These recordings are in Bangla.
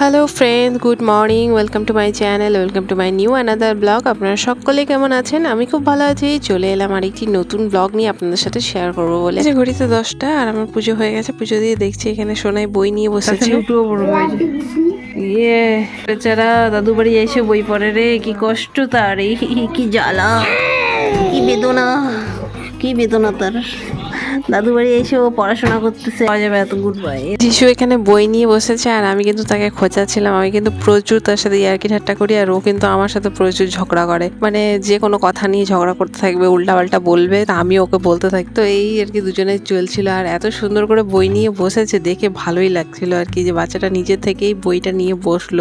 Hello friend good morning welcome to my channel welcome to my new another blog আপনারা সকলে কেমন আছেন? আমি খুব ভালো আছি। চলে এলাম আর একটি নতুন ব্লগ নিয়ে আপনাদের সাথে শেয়ার করব বলে। যে ঘড়িতে দশটা আর আমার পুজো হয়ে গেছে। পুজো দিয়ে দেখছি এখানে সোনাই বই নিয়ে বসেছে। ইয়ে বেচারা দাদু বাড়ি এসে বই পড়ে রে, কি কষ্ট তার। এই, কি জ্বালা। কি বেদনা। কি বেদনা তার। দাদু বাড়ি এসে ও পড়াশোনা করতেছে। যাবে এত গুড বাই যিশু এখানে বই নিয়ে বসেছে আর আমি কিন্তু তাকে খোঁচাচ্ছিলাম আমি কিন্তু প্রচুর তার সাথে ইয়ার্কি ঠাট্টা করি আর ও কিন্তু আমার সাথে প্রচুর ঝগড়া করে। মানে যে কোনো কথা নিয়ে ঝগড়া করতে থাকবে, উল্টাপাল্টা বলবে, তা আমি ওকে বলতে থাকি। তো এই আর কি দুজনে চলছিল আর এত সুন্দর করে বই নিয়ে বসেছে, দেখে ভালোই লাগছিল আর কি যে বাচ্চাটা নিজে থেকেই বইটা নিয়ে বসল।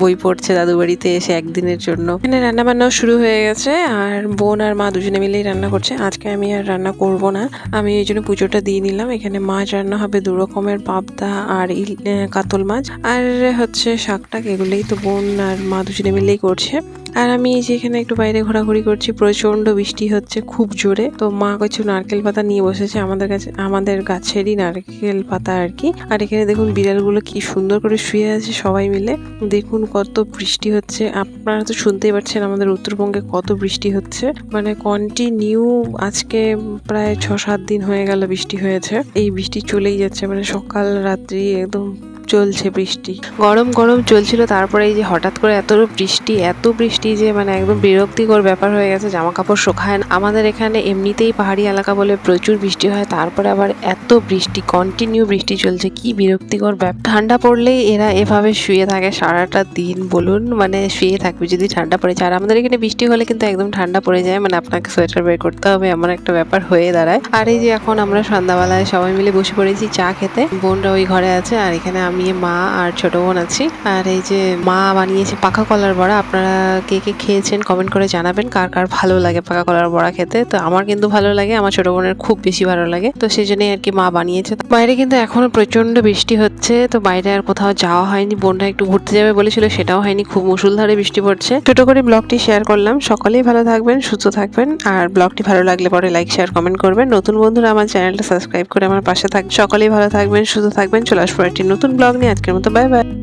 বই পড়ছে দাদু বাড়িতে এসে একদিনের জন্য। এখানে রান্না বান্নাও শুরু হয়ে গেছে আর বোন আর মা দুজনে মিলেই রান্না করছে। আজকে আমি আর রান্না করব না। আমি জন্য পুজোটা দিয়ে নিলাম। এখানে মাছ রান্না হবে দু রকমের, পাবদা আর কাতল মাছ। আর হচ্ছে শাকটাক, এগুলোই তো বোন আর মা দুজনে মিলেই করছে। আর আমি এই যে এখানে একটু বাইরে ঘোরাঘুরি করছি প্রচণ্ড বৃষ্টি হচ্ছে, খুব জোরে। তো মা কিছু নারকেল পাতা নিয়ে বসেছে আমাদের কাছে, আমাদের গাছেরই নারকেল পাতা আর কি। আর এখানে দেখুন বিড়ালগুলো কি সুন্দর করে শুয়ে আছে সবাই মিলে। দেখুন কত বৃষ্টি হচ্ছে। আপনারা তো শুনতেই পাচ্ছেন আমাদের উত্তরবঙ্গে কত বৃষ্টি হচ্ছে। মানে কন্টিনিউ আজকে প্রায় ছ সাত দিন হয়ে গেল বৃষ্টি হয়েছে। এই বৃষ্টি চলেই যাচ্ছে। মানে সকাল, রাত্রি একদম চলছে বৃষ্টি। গরম গরম চলছিল, তারপরে এই যে হঠাৎ করে এত বৃষ্টি এত বৃষ্টি যে মানে একদম বিরক্তিকর ব্যাপার হয়ে গেছে জামা কাপড় শোকায় না। আমাদের এখানে এমনিতেই পাহাড়ি এলাকা বলে প্রচুর বৃষ্টি হয়, তারপরে আবার এত বৃষ্টি কন্টিনিউ বৃষ্টি চলছে, কি বিরক্তিকর ব্যাপার ঠান্ডা পড়লেই এরা এভাবে শুয়ে থাকে সারাটা দিন, বলুন মানে শুয়ে থাকবে যদি ঠান্ডা পড়ে যায়। আর আমাদের এখানে বৃষ্টি হলে কিন্তু একদম ঠান্ডা পড়ে যায় মানে আপনাকে সোয়েটার বের করতে হবে, এমন একটা ব্যাপার হয়ে দাঁড়ায়। আর এই যে এখন আমরা সন্ধ্যাবেলায় সবাই মিলে বসে পড়েছি চা খেতে, বোনরা ওই ঘরে আছে, আর এখানে আমি মা আর ছোট বোন আছি। আর এই যে মা বানিয়েছে পাকা কলার বড়া, আপনারা কে কে খেয়েছেন কমেন্ট করে জানাবেন কার কার ভালো লাগে পাকা কলার বড়া খেতে। তো আমার কিন্তু ভালো লাগে, আমার ছোট বোনের খুব বেশি ভালো লাগে। তো সেই জন্যই আর কি মা বানিয়েছে। বাইরে কিন্তু এখনও প্রচণ্ড বৃষ্টি হচ্ছে, তো বাইরে আর কোথাও যাওয়া হয়নি। বোনরা একটু ঘুরতে যাবে বলেছিল, সেটাও হয়নি। খুব মুসুলধারে বৃষ্টি পড়ছে। ছোট করে ব্লগটি শেয়ার করলাম। সকলেই ভালো থাকবেন, সুস্থ থাকবেন। আর ব্লগটি ভালো লাগলে পরে লাইক শেয়ার কমেন্ট করবেন। নতুন বন্ধুরা আমার চ্যানেলটা সাবস্ক্রাইব করে আমার পাশে থাক সকলেই ভালো থাকবেন, সুস্থ থাকবেন। চলে আসব একটি নতুন ব্লগ নিয়ে আজকের মতো বাই বাই